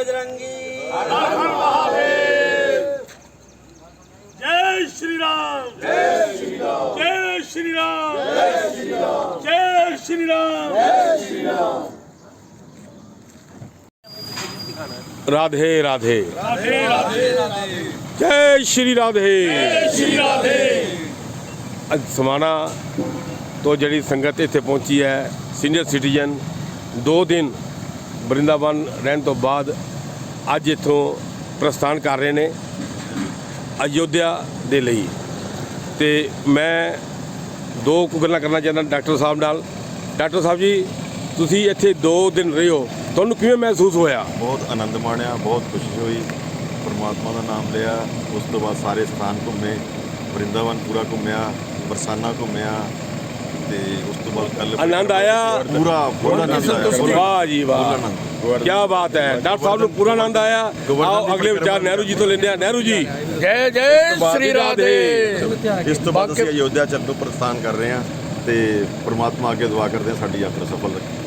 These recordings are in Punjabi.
ਬਜਰੰਗੀ। ਹਰ ਮਹਾਦੇਵ ਜੈ ਸ਼੍ਰੀ ਰਾਮ। ਜੈ ਸ਼੍ਰੀ ਰਾਮ। ਜੈ ਸ਼੍ਰੀ ਰਾਮ। ਜੈ ਸ਼੍ਰੀ ਰਾਮ। ਜੈ ਸ਼੍ਰੀ ਰਾਮ। ਜੈ ਸ਼੍ਰੀ ਰਾਮ। ਰਾਧੇ ਰਾਧੇ। ਰਾਧੇ ਰਾਧੇ। ਜੈ ਸ਼੍ਰੀ ਰਾਧੇ। ਜੈ ਸ਼੍ਰੀ ਰਾਧੇ। ਅੱਜ ਸਮਾਣਾ ਤੋਂ ਜਿਹੜੀ ਸੰਗਤ ਇੱਥੇ ਪਹੁੰਚੀ ਹੈ ਸੀਨੀਅਰ ਸਿਟੀਜ਼ਨ 2 ਦਿਨ ਬਰਿੰਦਾਵਨ ਰਹਿਣ ਤੋਂ ਬਾਅਦ ਅੱਜ ਇੱਥੋਂ ਪ੍ਰਸਥਾਨ ਕਰ ਰਹੇ ਨੇ ਅਯੋਧਿਆ ਦੇ ਲਈ। ਤੇ ਮੈਂ ਦੋ ਕੁ ਗੱਲਾਂ ਕਰਨਾ ਚਾਹੁੰਦਾ ਡਾਕਟਰ ਸਾਹਿਬ ਨਾਲ। ਡਾਕਟਰ ਸਾਹਿਬ ਜੀ, ਤੁਸੀਂ ਇੱਥੇ 2 ਦਿਨ ਰਹੇ ਹੋ। ਤੁਹਾਨੂੰ ਕਿਵੇਂ ਮਹਿਸੂਸ ਹੋਇਆ? ਬਹੁਤ ਆਨੰਦ ਮਾਣਿਆ, ਬਹੁਤ ਖੁਸ਼ੀ ਹੋਈ। ਪਰਮਾਤਮਾ ਦਾ ਨਾਮ ਲਿਆ। ਉਸ ਤੋਂ ਬਾਅਦ ਸਾਰੇ ਸਥਾਨ ਘੁੰਮੇ। ਵਰਿੰਦਾਵਨ ਪੂਰਾ ਘੁੰਮਿਆ, ਬਰਸਾਨਾ ਘੁੰਮਿਆ। ਤੇ ਉਸ ਤੋਂ ਬਾਅਦ ਕੱਲ ਆਨੰਦ ਆਇਆ? ਪੂਰਾ ਪੂਰਾ ਆਨੰਦ ਆਇਆ। ਵਾਹ ਜੀ ਵਾਹ। ਕੀ ਬਾਤ ਹੈ। ਡਾਕਟਰ ਸਾਹਿਬ ਨੂੰ ਪੂਰਾ ਆਨੰਦ ਆਇਆ। ਆਓ ਅਗਲੇ ਵਿਚਾਰ ਨਹਿਰੂ ਜੀ ਤੋਂ ਲੈਂਦੇ ਆ ਨਹਿਰੂ ਜੀ। ਜੈ ਜੈ ਸ਼੍ਰੀ ਰਾਧੇ। ਇਸ ਤੋਂ ਬਾਅਦ ਅਸੀਂ ਅਯੋਧਿਆ ਚੱਲ ਨੂੰ ਪ੍ਰਸਥਾਨ ਕਰ ਰਹੇ ਹਾਂ ਤੇ ਪਰਮਾਤਮਾ ਅੱਗੇ ਦੁਆ ਕਰਦੇ ਹਾਂ ਸਾਡੀ ਯਾਤਰਾ ਸਫਲ ਰਹੇ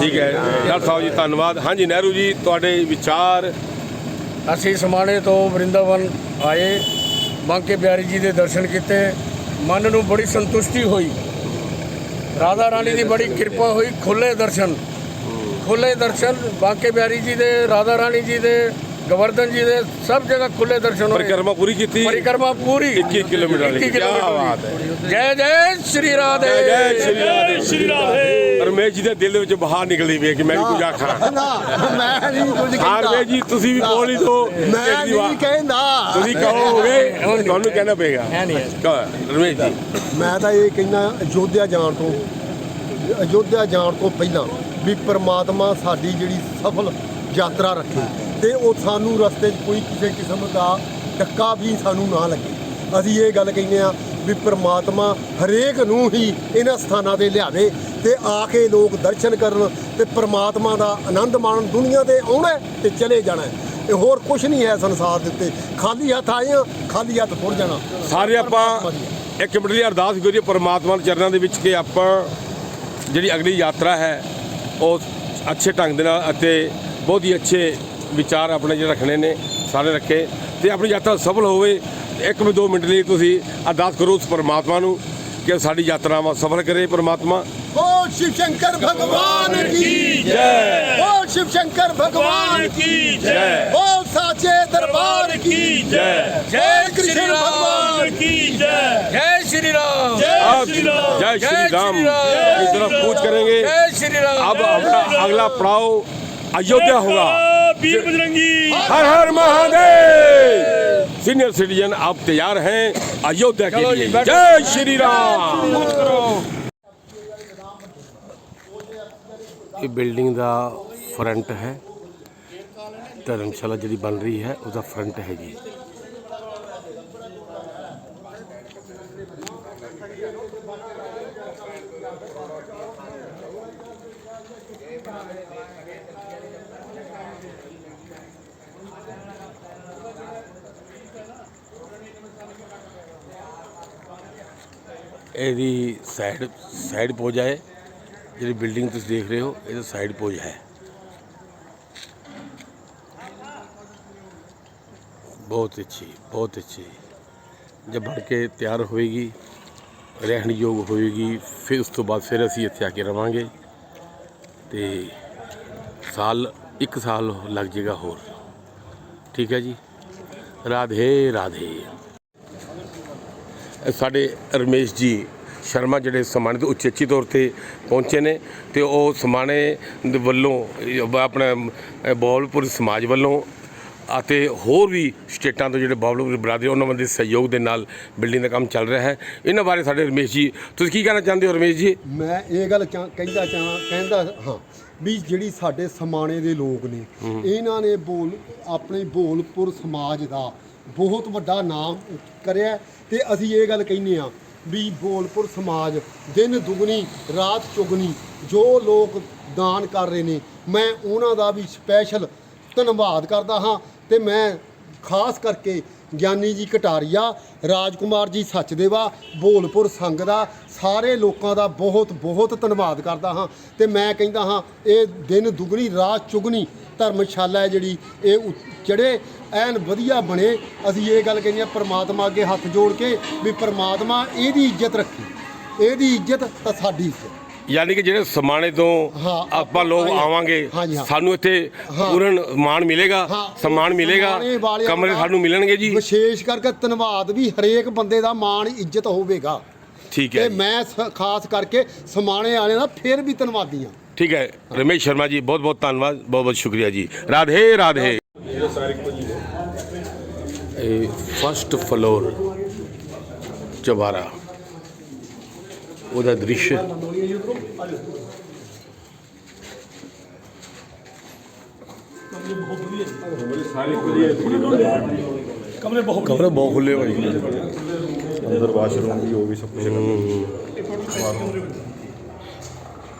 ਠੀਕ ਹੈ। ਡਾਕਟਰ ਸਾਹਿਬ ਜੀ ਧੰਨਵਾਦ। ਹਾਂਜੀ ਨਹਿਰੂ ਜੀ ਤੁਹਾਡੇ ਵਿਚਾਰ। ਅਸੀਂ ਸਮਾਣੇ ਤੋਂ ਵਰਿੰਦਾਵਨ ਆਏ। ਬਾਂਕੇ ਬਿਹਾਰੀ ਜੀ ਦੇ ਦਰਸ਼ਨ ਕੀਤੇ। ਮਨ ਨੂੰ ਬੜੀ ਸੰਤੁਸ਼ਟੀ ਹੋਈ। ਰਾਧਾ ਰਾਣੀ ਦੀ ਬੜੀ ਕਿਰਪਾ ਹੋਈ, ਖੁੱਲੇ ਦਰਸ਼ਨ। ਖੁੱਲੇ ਦਰਸ਼ਨ, ਬਾਂਕੇ ਬਿਹਾਰੀ ਜੀ ਦੇ, ਰਾਧਾ ਰਾਣੀ ਜੀ ਦੇ ਗਵਰਧਨ ਜੀ ਦੇ ਸਭ ਜਗ੍ਹਾ ਖੁੱਲੇ ਦਰਸ਼ਨ ਹੋਏ। ਪਰਿਕਰਮਾ ਪੂਰੀ ਕੀਤੀ? ਪਰਿਕਰਮਾ ਪੂਰੀ। 21 ਕਿਲੋਮੀਟਰ ਵਾਲੀ। ਕੀ ਬਾਤ ਹੈ। ਜੈ ਜੈ ਸ਼੍ਰੀ ਰਾਧੇ। ਜੈ ਜੈ ਸ਼੍ਰੀ ਰਾਧੇ। ਰਮੇਸ਼ ਜੀ ਦੇ ਦਿਲ ਵਿੱਚ ਬਾਹਰ ਨਿਕਲੀ ਵੀ ਕਿ ਮੈਂ ਵੀ ਕੁਝ ਆਖਾਂ। ਮੈਂ ਨਹੀਂ ਕੁਝ ਕਹਿੰਦਾ। ਰਮੇਸ਼ ਜੀ ਤੁਸੀਂ ਵੀ ਬੋਲ ਹੀ ਮੈਂ ਨਹੀਂ ਕਹਿੰਦਾ। ਤੁਸੀਂ ਕਹੋਗੇ ਤੁਹਾਨੂੰ ਕਹਿਣਾ ਪਏਗਾ। ਰਮੇਸ਼ ਜੀ। ਮੈਂ ਤਾਂ ਇਹ ਕਹਿੰਦਾ ਅਯੋਧਿਆ ਜਾਣ ਤੋਂ ਅਯੋਧਿਆ ਜਾਣ ਤੋਂ ਪਹਿਲਾਂ ਵੀ ਪਰਮਾਤਮਾ ਸਾਡੀ ਜਿਹੜੀ ਸਫਲ ਯਾਤਰਾ ਰੱਖੇ। ਤੇ ਉਹ ਸਾਨੂੰ ਰਸਤੇ 'ਚ ਕੋਈ ਕਿਸੇ ਕਿਸਮ ਦਾ ਟੱਕਾ ਵੀ ਸਾਨੂੰ ਨਾ ਲੱਗੇ। ਅਸੀਂ ਇਹ ਗੱਲ ਕਹਿੰਦੇ ਆ ਵੀ ਪ੍ਰਮਾਤਮਾ ਹਰੇਕ ਨੂੰ ਹੀ ਇਹਨਾਂ ਸਥਾਨਾਂ ਤੇ ਲਿਆਵੇ ਤੇ ਆ ਕੇ ਲੋਕ ਦਰਸ਼ਨ ਕਰਨ ਤੇ ਪ੍ਰਮਾਤਮਾ ਦਾ ਆਨੰਦ ਮਾਣਨ ਦੁਨੀਆ ਤੇ ਆਉਣਾ ਤੇ ਚਲੇ ਜਾਣਾ। ਇਹ ਹੋਰ ਕੁਝ ਨਹੀਂ ਹੈ ਸੰਸਾਰ ਦੇ ਉੱਤੇ। ਖਾਲੀ ਹੱਥ ਆਏ ਆ ਖਾਲੀ ਹੱਥ ਤੁਰ ਜਾਣਾ। ਸਾਰੇ ਆਪਾਂ ਇੱਕ ਮਿੰਟ ਲਈ ਅਰਦਾਸ ਕਰੀਏ ਪਰਮਾਤਮਾ ਦੇ ਚਰਨਾਂ ਦੇ ਵਿੱਚ ਕਿ ਆਪਾਂ ਜਿਹੜੀ ਅਗਲੀ ਯਾਤਰਾ ਹੈ ਉਹ ਅੱਛੇ ਢੰਗ ਦੇ ਨਾਲ ਅਤੇ ਬਹੁਤ ਹੀ ਅੱਛੇ ਵਿਚਾਰ ਆਪਣੇ ਜਿਹੜੇ ਰੱਖਣੇ ਨੇ ਸਾਰੇ ਰੱਖੇ ਤੇ ਆਪਣੀ ਯਾਤਰਾ ਸਫਲ ਹੋਵੇ ਇੱਕ ਵੀ ਦੋ ਮਿੰਟ ਲਈ ਤੁਸੀਂ ਅਰਦਾਸ ਕਰੋ ਉਸ ਪਰਮਾਤਮਾ ਨੂੰ ਕਿ ਸਾਡੀ ਯਾਤਰਾਵਾਂ ਸਫਲ ਕਰੇ ਪਰਮਾਤਮਾ बोल शिव शंकर भगवान की ਜੈ बोल शिव शंकर भगवान की की जय बोल साचे दरबार की ਜੈ जय श्री कृष्ण राम भगवान की जय जय श्री राम जय अब श्री राम जय श्री जय राम श्री राम। की तरफ कूच करेंगे जय श्री राम अब अपना अगला पड़ाव अयोध्या होगा वीर बजरंगी हर हर महादेव सीनियर सिटीजन आप तैयार हैं अयोध्या के चलो जी, लिए बैठो। जय श्री राम ਇਹ ਬਿਲਡਿੰਗ ਦਾ ਫਰੰਟ ਹੈ ਧਰਮਸ਼ਾਲਾ ਜਿਹੜੀ ਬਣ ਰਹੀ ਹੈ ਉਹਦਾ ਫਰੰਟ ਹੈ ਜੀ ਇਹਦੀ ਸਾਈਡ ਸਾਈਡ ਪੋਜਾ ਹੈ। ਜਿਹੜੀ ਬਿਲਡਿੰਗ ਤੁਸੀਂ ਦੇਖ ਰਹੇ ਹੋ, ਇਹਦਾ ਸਾਈਡ ਪੋਜ ਹੈ। ਬਹੁਤ ਅੱਛੀ ਬਹੁਤ ਅੱਛੀ। ਜਦ ਬਣ ਕੇ ਤਿਆਰ ਹੋਏਗੀ, ਰਹਿਣ ਯੋਗ ਹੋਏਗੀ, ਫਿਰ ਉਸ ਤੋਂ ਬਾਅਦ ਫਿਰ ਅਸੀਂ ਇੱਥੇ ਆ ਕੇ ਰਵਾਂਗੇ। ਤੇ ਸਾਲ, ਇੱਕ ਸਾਲ ਲੱਗ ਜਾਏਗਾ ਹੋਰ। ਠੀਕ ਹੈ ਜੀ? ਰਾਧੇ ਰਾਧੇ। ਸਾਡੇ ਰਮੇਸ਼ ਜੀ ਸ਼ਰਮਾ ਜਿਹੜੇ ਸਮਾਣੇ ਤੋਂ ਉਚੇਚੀ ਤੌਰ ਤੇ ਪਹੁੰਚੇ ਨੇ ਤੇ ਉਹ ਸਮਾਣੇ ਦੇ ਵੱਲੋਂ ਆਪਣਾ ਅਹ, ਬਹਾਵਲਪੁਰ ਸਮਾਜ ਵੱਲੋਂ ਅਤੇ ਹੋਰ ਵੀ ਸਟੇਟਾਂ ਤੋਂ ਜਿਹੜੇ ਬਹਾਵਲਪੁਰ ਬਰਾਦਰੀ ਉਹਨਾਂ ਦੇ ਸਹਿਯੋਗ ਦੇ ਨਾਲ ਬਿਲਡਿੰਗ ਦਾ ਕੰਮ ਚੱਲ ਰਿਹਾ ਹੈ। ਇਹਨਾਂ ਬਾਰੇ ਸਾਡੇ ਰਮੇਸ਼ ਜੀ ਤੁਸੀਂ ਕੀ ਕਹਿਣਾ ਚਾਹੁੰਦੇ ਹੋ ਰਮੇਸ਼ ਜੀ? ਮੈਂ ਇਹ ਗੱਲ ਕਹਿੰਦਾ ਚਾਹਾਂ ਕਹਿੰਦਾ ਹਾਂ ਵੀ ਜਿਹੜੀ ਸਾਡੇ ਸਮਾਣੇ ਦੇ ਲੋਕ ਨੇ ਇਹਨਾਂ ਨੇ ਬੋਲ ਆਪਣੇ ਬੋਲਪੁਰ ਸਮਾਜ ਦਾ ਬਹੁਤ ਵੱਡਾ ਨਾਮ ਕਰਿਆ ਤੇ ਅਸੀਂ ਇਹ ਗੱਲ ਕਹਿੰਦੇ ਆ ਵੀ ਬੋਲਪੁਰ ਸਮਾਜ, ਦਿਨ ਦੁਗਣੀ, ਰਾਤ ਚੁਗਣੀ, ਜੋ ਲੋਕ ਦਾਨ ਕਰ ਰਹੇ ਨੇ, ਮੈਂ ਉਹਨਾਂ ਦਾ ਵੀ ਸਪੈਸ਼ਲ ਧੰਨਵਾਦ ਕਰਦਾ ਹਾਂ ਤੇ ਮੈਂ ਖਾਸ ਕਰਕੇ ਗਿਆਨੀ ਜੀ ਕਟਾਰੀਆ, ਰਾਜਕੁਮਾਰ ਜੀ ਸੱਚਦੇਵਾ, ਬੋਲਪੁਰ ਸੰਗ ਦਾ, ਸਾਰੇ ਲੋਕਾਂ ਦਾ ਬਹੁਤ ਬਹੁਤ ਧੰਨਵਾਦ ਕਰਦਾ ਹਾਂ ਤੇ ਮੈਂ ਕਹਿੰਦਾ ਹਾਂ, ਇਹ ਦਿਨ ਦੁਗਣੀ, ਰਾਤ ਚੁਗਣੀ ਧਰਮਸ਼ਾਲਾ ਹੈ ਜਿਹੜੀ, ਇਹ ਉ- ਜਿਹੜੇ ਐਨ ਵਧੀਆ ਬਣੇ, ਅਸੀਂ ਇਹ ਗੱਲ ਕਹਿੰਦੇ ਹਾਂ, ਪ੍ਰਮਾਤਮਾ ਅੱਗੇ ਹੱਥ ਜੋੜ ਕੇ ਵੀ ਪ੍ਰਮਾਤਮਾ ਇਹਦੀ ਇੱਜ਼ਤ ਰੱਖੇ। ਇਹਦੀ ਇੱਜ਼ਤ ਤਾਂ ਸਾਡੀ ਇੱਜ਼ਤ ਯਾਨੀ ਕਿ ਜਿਹੜੇ ਸਮਾਣੇ ਤੋਂ ਆਪਾਂ ਲੋਕ ਆਵਾਂਗੇ। ਸਾਨੂੰ ਇੱਥੇ। ਪੂਰਨ ਮਾਣ ਮਿਲੇਗਾ ਸਨਮਾਨ ਮਿਲੇਗਾ ਕਮਰੇ ਸਾਨੂੰ ਮਿਲਣਗੇ ਜੀ। ਵਿਸ਼ੇਸ਼ ਕਰਕੇ ਧੰਨਵਾਦ ਵੀ ਹਰੇਕ ਬੰਦੇ ਦਾ ਮਾਣ ਇੱਜ਼ਤ ਹੋਵੇਗਾ। ਠੀਕ ਹੈ ਤੇ। ਮੈਂ ਖਾਸ ਕਰਕੇ ਸਮਾਣੇ ਵਾਲਿਆਂ ਦਾ ਫਿਰ ਵੀ ਧੰਨਵਾਦੀ ਹਾਂ। ਠੀਕ ਹੈ। ਰਮੇਸ਼ ਸ਼ਰਮਾ ਜੀ ਬਹੁਤ ਬਹੁਤ ਧੰਨਵਾਦ ਬਹੁਤ ਬਹੁਤ ਸ਼ੁਕਰੀਆ ਜੀ। ਰਾਧੇ ਰਾਧੇ। ਇਹ ਫਸਟ ਫਲੋਰ ਚਵਾਰਾ ਉਹਦਾ ਦ੍ਰਿਸ਼। ਕਮਰੇ ਬਹੁਤ ਕਮਰੇ ਬਹੁਤ ਖੁੱਲੇ ਭਾਈ। ਅੰਦਰ ਵਾਸ਼ਰੂਮ ਵੀ ਉਹ ਵੀ ਸਭ ਕੁਝ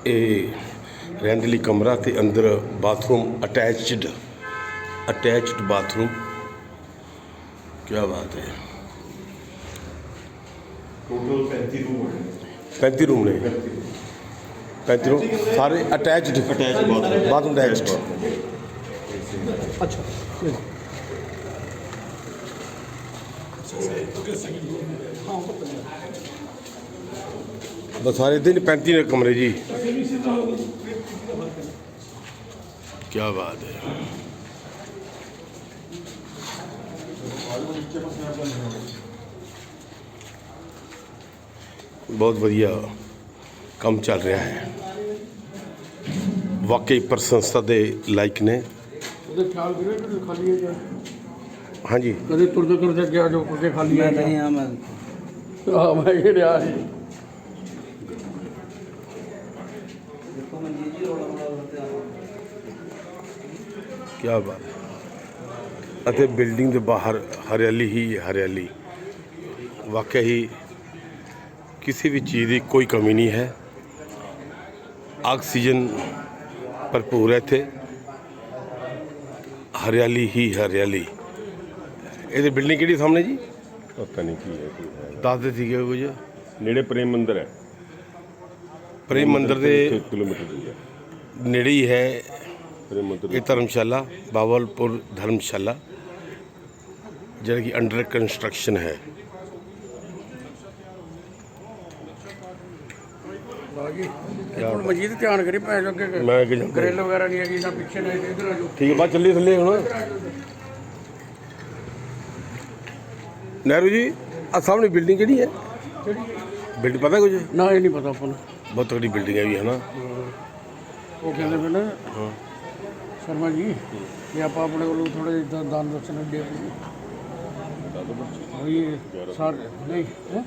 ਇਹ ਰਹਿਣ ਲਈ ਕਮਰਾ ਤੇ ਅੰਦਰ ਬਾਥਰੂਮ ਅਟੈਚਡ ਅਟੈਚਡ ਬਾਥਰੂਮ। ਕੀ ਬਾਤ ਹੈ। ਟੋਟਲ 35 ਰੂਮ 35 ਰੂਮ ਨੇ। 35 ਰੂਮ ਸਾਰੇ attached attach bathroom bathroom attached ਬਸ ਸਾਰੇ ਦਿਨ 35 ਨੇ ਕਮਰੇ ਜੀ। ਕੀ ਬਾਤ ਹੈ। ਬਹੁਤ ਵਧੀਆ ਕੰਮ ਚੱਲ ਰਿਹਾ ਹੈ। ਵਾਕਈ ਪ੍ਰਸ਼ੰਸਾ ਦੇ ਲਾਇਕ ਨੇ। ਉਹਦੇ ਖਿਆਲ ਕਰਿਓ ਕਿ ਖਾਲੀ ਹੈ ਜਾਂ? ਹਾਂਜੀ। ਕਦੇ ਤੁਰਦੇ ਤੁਰਦੇ ਅੱਗੇ ਆ ਜਾਓ ਖਾਲੀ ਹੈ ਨਹੀਂ ਆ ਮੈਂ ਆ ਮੈਂ ਇਹ ਰਿਹਾ ਸੀ। ਕੀ ਬਾਤ ਹੈ। ਅਤੇ ਬਿਲਡਿੰਗ ਦੇ ਬਾਹਰ ਹਰਿਆਲੀ ਹੀ ਹਰਿਆਲੀ। ਵਾਕਿਆ ਹੀ ਕਿਸੇ ਵੀ ਚੀਜ਼ ਦੀ ਕੋਈ ਕਮੀ ਨਹੀਂ ਹੈ। ਆਕਸੀਜਨ ਭਰਪੂਰ ਹੈ ਇੱਥੇ। ਹਰਿਆਲੀ ਹੀ ਹਰਿਆਲੀ। ਇਹਦੇ ਬਿਲਡਿੰਗ ਕਿਹੜੀ ਸਾਹਮਣੇ ਜੀ? ਪਤਾ ਨਹੀਂ ਕੀ ਹੈ ਕੀ ਹੈ। ਦੱਸਦੇ ਸੀਗੇ ਕੁਝ। ਨੇੜੇ ਪ੍ਰੇਮ ਮੰਦਿਰ ਹੈ। ਪ੍ਰੇਮ ਮੰਦਿਰ ਦੇ 1 ਕਿਲੋਮੀਟਰ ਦੂਰ ਹੈ। ਨੇੜੇ ਹੀ ਹੈ। ਪ੍ਰੇਮ ਮੰਦਿਰ ਇਹ ਧਰਮਸ਼ਾਲਾ ਬਾਵਲਪੁਰ ਧਰਮਸ਼ਾਲਾ ਜਿਹੜਾ ਕਿ ਅੰਡਰ ਕੰਸਟਰਕਸ਼ਨ ਹੈ। ਇੱਕ ਮਿੰਟ ਮਨਜੀਤ ਧਿਆਨ ਕਰੀ ਪੈ ਜੋ ਅੱਗੇ ਮੈਂ ਅੱਗੇ ਜਾਂਦਾ। ਗ੍ਰਿਲ ਵਗੈਰਾ ਨਹੀਂ ਹੈਗੀ ਤਾਂ ਪਿੱਛੇ ਨਹੀਂ ਤੇ ਇਧਰ ਆ ਜਾਓ। ਠੀਕ ਹੈ ਬਾਅਦ ਚੱਲੀਏ ਥੱਲੇ ਹੁਣ। ਨਹਿਰੂ ਜੀ ਆ ਸਾਹਮਣੇ ਬਿਲਡਿੰਗ ਕਿਹੜੀ ਹੈ? ਬਿਲਡਿੰਗ ਪਤਾ ਕੁਝ ਨਾ ਇਹ ਨਹੀਂ ਪਤਾ ਆਪਾਂ ਨੂੰ। ਬਹੁਤ ਤਕੜੀ ਬਿਲਡਿੰਗ ਹੈ ਵੀ ਹੈ ਨਾ ਉਹ ਕਹਿੰਦੇ ਪਏ ਨਾ ਸ਼ਰਮਾ ਜੀ ਇਹ ਆਪਾਂ ਆਪਣੇ ਕੋਲੋਂ ਥੋੜੇ ਜਿਹਾ ਦਾਨ ਦਰਸ਼ਨ ਦੇ ਹੋਈ ਸਰ ਨਹੀਂ ਹੈ?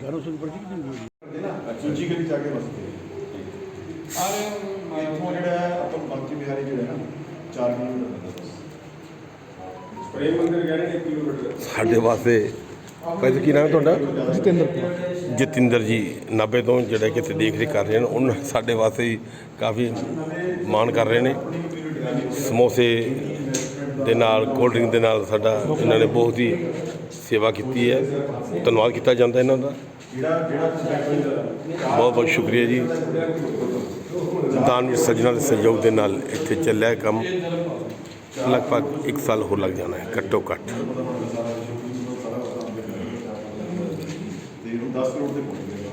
ਘਰੋਂ ਸੁਣ ਪਰ ਕੀ ਦਿੰਦੀ ਚੂਚੀ ਗਲੀ ਜਾ ਕੇ ਵਸਦੇ ਆ ਇੱਥੋਂ ਜਿਹੜਾ ਹੈ ਆਪਾਂ ਬੰਕੀ ਬਿਹਾਰੀ ਜਿਹੜਾ ਹੈ ਨਾ 4 ਕਿਲੋਮੀਟਰ ਦਾ ਬਸ। ਪ੍ਰੇਮ ਮੰਦਿਰ ਕਹਿ ਰਹੇ 1 ਕਿਲੋਮੀਟਰ। ਸਾਡੇ ਵਾਸਤੇ ਪਹਿਲੇ ਕੀ ਨਾਮ ਹੈ ਤੁਹਾਡਾ? ਜਤਿੰਦਰ ਜਤਿੰਦਰ ਜੀ ਨਾਭੇ ਤੋਂ ਜਿਹੜੇ ਕਿ ਇੱਥੇ ਦੇਖ ਰੇਖ ਕਰ ਰਹੇ ਨੇ ਉਹਨਾਂ ਸਾਡੇ ਵਾਸਤੇ ਹੀ ਕਾਫੀ ਮਾਣ ਕਰ ਰਹੇ ਨੇ। ਸਮੋਸੇ ਦੇ ਨਾਲ ਕੋਲਡ ਡਰਿੰਕ ਦੇ ਨਾਲ ਸਾਡਾ ਇਹਨਾਂ ਨੇ ਬਹੁਤ ਹੀ ਸੇਵਾ ਕੀਤੀ ਹੈ। ਧੰਨਵਾਦ ਕੀਤਾ ਜਾਂਦਾ ਇਹਨਾਂ ਦਾ। ਬਹੁਤ ਬਹੁਤ ਸ਼ੁਕਰੀਆ ਜੀ। ਦਾਨਵੀਰ ਸੱਜਣਾ ਦੇ ਸਹਿਯੋਗ ਦੇ ਨਾਲ ਇੱਥੇ ਚੱਲਿਆ ਕੰਮ। ਲਗਭਗ 1 ਸਾਲ ਹੋਰ ਲੱਗ ਜਾਣਾ ਹੈ, ਘੱਟੋ ਘੱਟ। 10 ਕਰੋੜ ਦੇ ਪਹੁੰਚ ਗਏ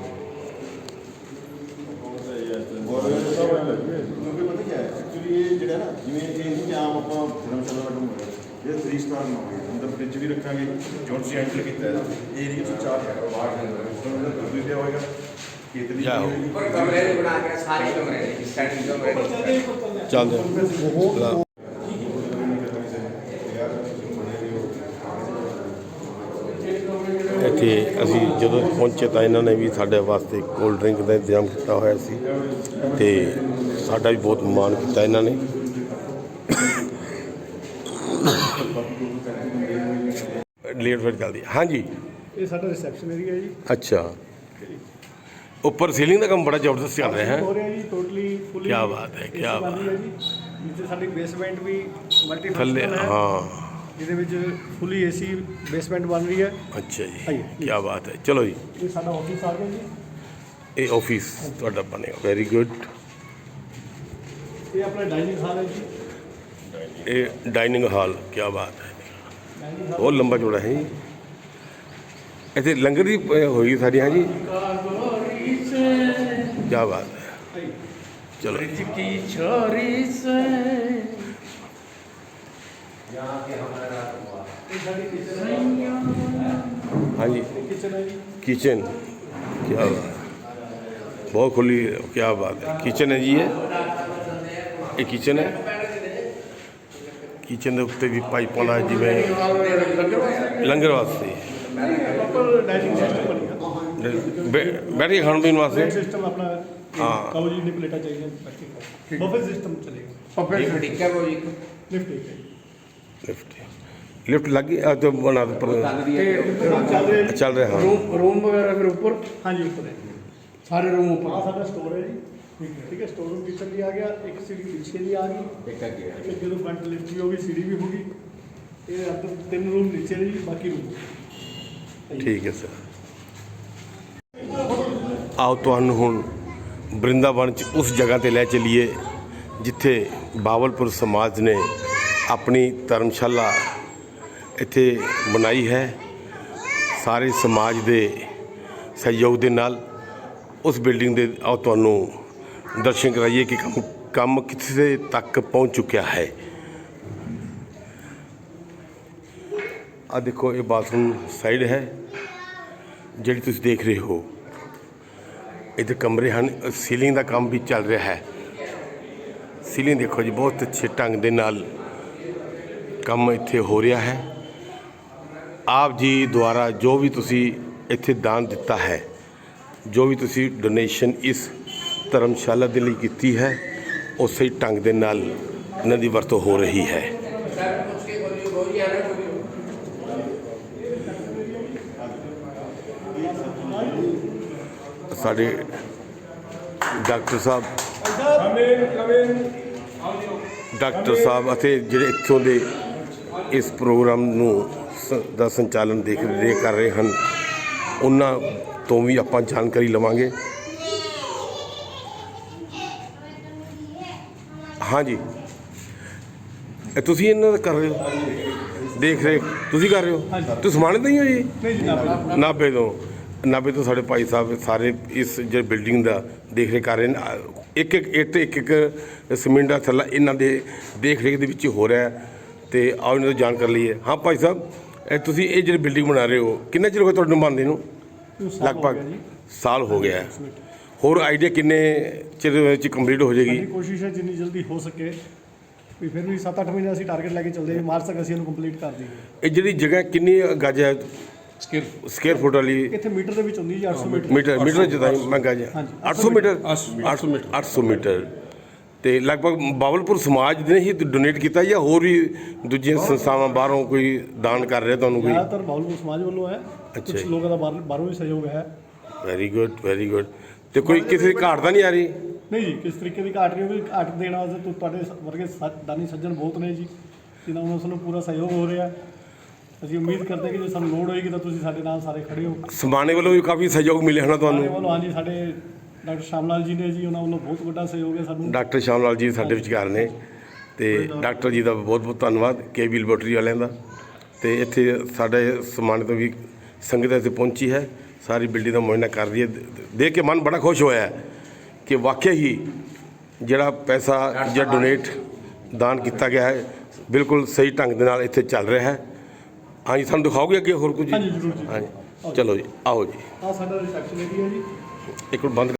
ਔਰ ਸਭ ਕਿਉਂਕਿ ਪਤਾ ਕੀ ਹੈ ਐਕਚੁਅਲੀ ਇਹ ਜਿਹੜਾ ਨਾ ਜਿਵੇਂ ਇਹ ਨਹੀਂ ਕਿ ਆਮ ਆਪਾਂ ਧਰਮਸ਼ਾਲਾ ਦਾ ਕੰਮ ਹੋਇਆ ਇਹ 3 ਸਟਾਰ ਨਾ ਹੋਵੇ ਅੰਦਰ ਫ੍ਰਿਜ ਵੀ ਰੱਖਾਂਗੇ ਜੋ ਤੁਸੀਂ ਐਂਟਰ ਕੀਤਾ ਹੈ। ਇਹ ਏਰੀਆ ਚ ਚਾਰ ਹੈ ਬਾਹਰ ਦੇ ਅੰਦਰ ਉਸ ਨੂੰ ਅੰਦਰ ਦੁੱਧ ਹੋਏਗਾ। ਖੇਤ ਦੀ ਜਾਓ। ਕਮਰੇ ਨੇ ਬਣਾ ਕੇ ਸਾਰੇ ਕਮਰੇ ਨੇ ਸਟੈਂਡਿੰਗ ਕਮਰੇ ਚੱਲਦੇ ਹਾਂ। ਇੱਥੇ ਅਸੀਂ ਜਦੋਂ ਪਹੁੰਚੇ ਤਾਂ ਇਹਨਾਂ ਨੇ ਵੀ ਸਾਡੇ ਵਾਸਤੇ ਕੋਲਡ ਡਰਿੰਕ ਦਾ ਇੰਤਜ਼ਾਮ ਕੀਤਾ ਹੋਇਆ ਸੀ। ਤੇ ਸਾਡਾ ਵੀ ਬਹੁਤ ਮਾਣ ਕੀਤਾ ਇਹਨਾਂ ਨੇ। ਲੇਟ ਫਿਰ ਚੱਲਦੀ ਹੈ। ਹਾਂਜੀ। ਇਹ ਸਾਡਾ ਰਿਸੈਪਸ਼ਨ ਏਰੀਆ ਜੀ। ਅੱਛਾ। ਉੱਪਰ ਸੀਲਿੰਗ ਦਾ ਕੰਮ ਬੜਾ ਜ਼ਬਰਦਸਤ ਚੱਲ ਰਿਹਾ ਹੈ। ਹੋ ਰਿਹਾ ਜੀ ਟੋਟਲੀ ਫੁੱਲੀ ਕਿਆ ਬਾਤ ਹੈ, ਕਿਆ ਬਾਤ। ਜੀ। ਜਿੱਥੇ ਸਾਡੀ ਬੇਸਮੈਂਟ ਵੀ ਮਲਟੀ ਥੱਲੇ ਹੈ। ਹਾਂ। ਜਿਹਦੇ ਵਿੱਚ ਫੁੱਲੀ ਏਸੀ ਬੇਸਮੈਂਟ ਬਣ ਰਹੀ ਹੈ। ਅੱਛਾ ਜੀ ਹਾਂਜੀ। ਕੀ ਬਾਤ ਹੈ। ਚਲੋ ਜੀ। ਇਹ ਸਾਡਾ ਆਫਿਸ ਆ ਗਿਆ ਜੀ। ਇਹ ਆਫਿਸ ਤੁਹਾਡਾ ਬਣੇਗਾ ਵੈਰੀ ਗੁੱਡ ਇਹ ਆਪਣਾ ਡਾਈਨਿੰਗ ਹਾਲ ਹੈ ਜੀ। ਇਹ ਡਾਈਨਿੰਗ ਹਾਲ ਕੀ ਬਾਤ ਹੈ। ਉਹ ਲੰਬਾ ਚੌੜਾ ਹੈ ਜੀ। ਇੱਥੇ ਲੰਗਰ ਦੀ ਹੋਈ ਸਾਡੀ ਹਾਂ ਜੀ ਕੀ ਬਾਤ ਹੈ। ਕੀ ਛੋਰੀ ਸੇ। ਯਹਾਂ ਕੇ ਕਿਚਨ ਹੈ ਕੀ ਬਾਤ ਬਹੁਤ ਖੁੱਲੀ ਕੀ ਬਾਤ ਹੈ ਕਿਚਨ ਹੈ ਜੀ ਇਹ ਕਿਚਨ ਹੈ ਕਿਚਨ ਦੇ ਉੱਤੇ ਵੀ ਪਾਈਪਾਂ ਨਾਲ ਜਿਵੇਂ ਲੰਗਰ ਵਾਸਤੇ ਬੈਠੇ ਖਾਣ ਪੀਣ ਵਾਸਤੇ। ਸਿਸਟਮ ਆਪਣਾ ਹਾਂ। ਕਹੋ ਜੀ ਨੇ ਪਲੇਟਾਂ ਚਾਹੀਦੀਆਂ ਬਫੇ ਸਿਸਟਮ ਚੱਲੇਗਾ। ਬਫੇ ਠੀਕ ਹੈ ਬਾਬੂ ਜੀ। ਲਿਫਟ ਠੀਕ ਹੈ ਲਿਫਟ ਲਿਫਟ ਲੱਗੀ ਆ ਤਾਂ ਬਣਾ ਪਰ ਚੱਲ ਰਿਹਾ ਹਾਂ। ਰੂਮ ਵਗੈਰਾ ਫਿਰ ਉੱਪਰ? ਹਾਂਜੀ ਉੱਪਰ ਸਾਰੇ ਰੂਮ ਉੱਪਰ। ਸਾਡਾ ਸਟੋਰ ਹੈ ਜੀ। ਠੀਕ ਹੈ। ਸਟੋਰ ਰੂਮ ਕਿਚਨ ਵੀ ਆ ਗਿਆ ਇੱਕ ਸੀੜੀ ਪਿੱਛੇ ਦੀ ਆ ਗਈ। ਇੱਕ ਅੱਗੇ ਇੱਕ ਜਦੋਂ ਫਰੰਟ ਲਿਫਟ ਵੀ ਹੋਗੀ ਸੀੜੀ ਵੀ ਹੋਗੀ ਇਹ ਅੰਦਰ ਤਿੰਨ ਰੂਮ ਨੀਚੇ ਜੀ ਬਾਕੀ ਰੂਮ ਠੀਕ ਹੈ ਸਰ ਆਓ ਤੁਹਾਨੂੰ ਹੁਣ ਬ੍ਰਿੰਦਾਵਨ ਚ ਉਸ ਜਗ੍ਹਾ ਤੇ ਲੈ ਚਲੀਏ ਜਿੱਥੇ ਬਾਵਲਪੁਰ ਸਮਾਜ ਨੇ ਆਪਣੀ ਧਰਮਸ਼ਾਲਾ ਇੱਥੇ ਬਣਾਈ ਹੈ। ਸਾਰੇ ਸਮਾਜ ਦੇ ਸਹਿਯੋਗ ਦੇ ਨਾਲ ਉਸ ਬਿਲਡਿੰਗ ਦੇ ਆਓ ਤੁਹਾਨੂੰ ਦਰਸ਼ਨ ਕਰਾਈਏ ਕਿ ਕੰਮ ਕੰਮ ਕਿੱਥੇ ਤੱਕ ਪਹੁੰਚ ਚੁੱਕਿਆ ਹੈ। ਆ ਦੇਖੋ, ਇਹ ਬਾਥਰੂਮ ਸਾਈਡ ਹੈ, ਜਿਹੜੀ ਤੁਸੀਂ ਦੇਖ ਰਹੇ ਹੋ। ਇੱਧਰ ਕਮਰੇ ਹਨ ਸੀਲਿੰਗ ਦਾ ਕੰਮ ਵੀ ਚੱਲ ਰਿਹਾ ਹੈ। ਸੀਲਿੰਗ ਦੇਖੋ ਜੀ, ਬਹੁਤ ਅੱਛੇ ਢੰਗ ਦੇ ਨਾਲ ਕੰਮ ਇੱਥੇ ਹੋ ਰਿਹਾ ਹੈ। ਆਪ ਜੀ ਦੁਆਰਾ ਜੋ ਵੀ ਤੁਸੀਂ ਇੱਥੇ ਦਾਨ ਦਿੱਤਾ ਹੈ, ਜੋ ਵੀ ਤੁਸੀਂ ਡੋਨੇਸ਼ਨ ਇਸ ਧਰਮਸ਼ਾਲਾ ਦੇ ਲਈ ਕੀਤੀ ਹੈ, ਉਸੇ ਢੰਗ ਦੇ ਨਾਲ ਇਹਨਾਂ ਦੀ ਵਰਤੋਂ ਹੋ ਰਹੀ ਹੈ। ਸਾਡੇ ਡਾਕਟਰ ਸਾਹਿਬ ਡਾਕਟਰ ਸਾਹਿਬ ਅਤੇ ਜਿਹੜੇ ਇੱਥੋਂ ਦੇ ਇਸ ਪ੍ਰੋਗਰਾਮ ਨੂੰ ਸ- ਦਾ ਸੰਚਾਲਨ ਦੇਖ ਰਹੇ ਕਰ ਰਹੇ ਹਨ, ਉਹਨਾਂ ਤੋਂ ਵੀ ਆਪਾਂ ਜਾਣਕਾਰੀ ਲਵਾਂਗੇ। ਹਾਂਜੀ। ਇਹ ਤੁਸੀਂ ਇਹਨਾਂ ਦਾ ਕਰ ਰਹੇ ਹੋ? ਦੇਖ ਰਹੇ ਤੁਸੀਂ ਕਰ ਰਹੇ ਹੋ? ਤੁਸੀਂ ਸਮਾਨ ਹੀ ਹੋ ਜੀ? ਨਹੀਂ ਜੀ ਨਾਭੇ ਤੋਂ। ਨਾਭੇ ਤੋਂ। ਸਾਡੇ ਭਾਈ ਸਾਹਿਬ ਸਾਰੇ ਇਸ ਜਿਹੜੇ ਬਿਲਡਿੰਗ ਦਾ ਦੇਖ ਰੇਖ ਕਰ ਰਹੇ ਨੇ। ਇੱਕ ਇੱਕ ਇੱਟ ਇੱਕ ਇੱਕ ਸੀਮੈਂਟ ਦਾ ਥੱਲਾ ਇਹਨਾਂ ਦੇ ਦੇਖ ਰੇਖ ਦੇ ਵਿੱਚ ਹੀ ਰਿਹਾ ਤੇ ਆਓ ਇਹਨਾਂ ਤੋਂ ਜਾਣ ਕਰ ਲਈਏ। ਹਾਂ ਭਾਈ ਸਾਹਿਬ ਇਹ ਤੁਸੀਂ ਇਹ ਜਿਹੜੀ ਬਿਲਡਿੰਗ ਬਣਾ ਰਹੇ ਹੋ ਕਿੰਨਾ ਚਿਰ ਹੋ ਗਿਆ ਤੁਹਾਨੂੰ ਬਣਦੇ ਨੂੰ? ਲਗਭਗ ਸਾਲ ਹੋ ਗਿਆ। ਹੈ। ਹੋਰ ਆਈਡੀਆ ਕਿੰਨੇ ਚਿਰ ਵਿੱਚ ਕੰਪਲੀਟ ਹੋ ਜਾਏਗੀ? ਸਾਡੀ ਕੋਸ਼ਿਸ਼ ਹੈ ਜਿੰਨੀ ਜਲਦੀ ਹੋ ਸਕੇ ਵੀ ਫਿਰ ਵੀ 7-8 ਮਹੀਨੇ ਅਸੀਂ ਟਾਰਗੇਟ ਲੈ ਕੇ ਚੱਲਦੇ ਹਾਂ ਮਾਰਚ ਤੱਕ ਅਸੀਂ ਇਹਨੂੰ ਕੰਪਲੀਟ ਕਰ ਦਈਏ। ਇਹ ਜਿਹੜੀ ਜਗ੍ਹਾ ਕਿੰਨੀ ਗੱਜ ਹੈ? ਸਕੇਅਰ ਫੁੱਟ ਵਾਲੀ। ਇੱਥੇ ਮੀਟਰ ਦੇ ਵਿੱਚ ਹੁੰਦੀ ਜੀ 800 ਮੀਟਰ। ਮੀਟਰ ਮੀਟਰ ਜਿਹਾ ਮੈਂ ਗੱਜ ਹਾਂਜੀ, 800 ਮੀਟਰ? 800 ਮੀਟਰ। 800 ਮੀਟਰ। ਤੇ ਲਗਭਗ ਬਾਵਲਪੁਰ ਸਮਾਜ ਨੇ ਹੀ ਡੋਨੇਟ ਕੀਤਾ ਜਾਂ ਹੋਰ ਵੀ ਦੂਜੀਆਂ ਸੰਸਥਾਵਾਂ ਬਾਹਰੋਂ ਕੋਈ ਦਾਨ ਕਰ ਰਿਹਾ ਤੁਹਾਨੂੰ ਕੋਈ? ਜ਼ਿਆਦਾਤਰ ਬਾਉਲਪੁਰ ਸਮਾਜ ਵੱਲੋਂ ਹੈ। ਅੱਛਾ ਕੁਝ ਜੀ। ਲੋਕਾਂ ਦਾ ਬਾਹਰ- ਬਾਹਰੋਂ ਵੀ ਸਹਿਯੋਗ ਹੈ। ਵੈਰੀ ਗੁੱਡ ਵੈਰੀ ਗੁੱਡ ਤੇ ਕੋਈ ਕਿਸੇ ਦੀ ਘਾਟ ਤਾਂ ਨਹੀਂ ਆ ਰਹੀ? ਨਹੀਂ ਜੀ ਕਿਸ ਤਰੀਕੇ ਦੀ ਘਾਟ ਨਹੀਂ ਹੋਈ ਘਾਟ ਦੇਣ ਵਾਸਤੇ ਤੁ- ਤੁਹਾਡੇ ਸ- ਵਰਗੇ ਦਾਨੀ ਸੱਜਣ ਬਹੁਤ ਨੇ ਜੀ ਜਿਨ੍ਹਾਂ ਨੂੰ ਉਸ ਨੂੰ ਪੂਰਾ ਸਹਿਯੋਗ ਹੋ ਰਿਹਾ। ਅਸੀਂ ਉਮੀਦ ਕਰਦੇ ਕਿ ਜੇ ਸਾਨੂੰ ਲੋੜ ਹੋਏਗੀ ਤਾਂ ਤੁਸੀਂ ਸਾਡੇ ਨਾਲ ਸਾਰੇ ਖੜੇ ਹੋ। ਸਮਾਣੇ ਵੱਲੋਂ ਵੀ ਕਾਫੀ ਸਹਿਯੋਗ ਮਿਲਿਆ ਹੋਣਾ ਸਾਡੇ ਤੁਹਾਨੂੰ ਵੱਲੋਂ ਹਾਂਜੀ ਸਾਡੇ ਡਾਕਟਰ ਸ਼ਾਮ ਲਾਲ ਜੀ ਨੇ ਜੀ ਉਹਨਾਂ ਵੱਲੋਂ ਬਹੁਤ ਵੱਡਾ ਸਹਿਯੋਗ ਹੈ ਸਾਨੂੰ। ਡਾਕਟਰ ਸ਼ਾਮ ਲਾਲ ਜੀ ਸਾਡੇ ਵਿਚਕਾਰ ਨੇ ਤੇ ਡਾਕਟਰ ਜੀ ਦਾ ਬਹੁਤ ਬਹੁਤ ਧੰਨਵਾਦ ਕੇਬੀ ਲੈਬੋਰਟਰੀ ਵਾਲਿਆਂ ਦਾ। ਤੇ ਇੱਥੇ ਸਾਡੇ ਸਮਾਣੇ ਤੋਂ ਵੀ ਸੰਗਤ ਇੱਥੇ ਪਹੁੰਚੀ ਹੈ। ਸਾਰੀ ਬਿਲਡਿੰਗ ਦਾ ਮੁਆਇਨਾ ਕਰ ਰਹੀ ਹੈ। ਦੇਖ ਕੇ ਮਨ ਬੜਾ ਖੁਸ਼ ਹੋਇਆ ਹੈ ਕਿ ਵਾਕਿਆ ਹੀ ਜਿਹੜਾ ਪੈਸਾ ਜਾਂ ਡੋਨੇਟ ਦਾਨ ਕੀਤਾ ਗਿਆ ਹੈ ਬਿਲਕੁਲ ਸਹੀ ਢੰਗ ਦੇ ਨਾਲ ਇੱਥੇ ਚੱਲ ਰਿਹਾ ਹੈ। ਹਾਂਜੀ ਸਾਨੂੰ ਦਿਖਾਓਗੇ ਅੱਗੇ ਹੋਰ ਕੁਝ। ਹਾਂਜੀ ਚਲੋ ਜੀ ਆਓ ਜੀ। ਆ ਸਾਡਾ ਰਿਸੈਪਸ਼ਨ ਏਰੀਆ ਜੀ। ਇੱਕ ਮਿੰਟ ਬੰਦ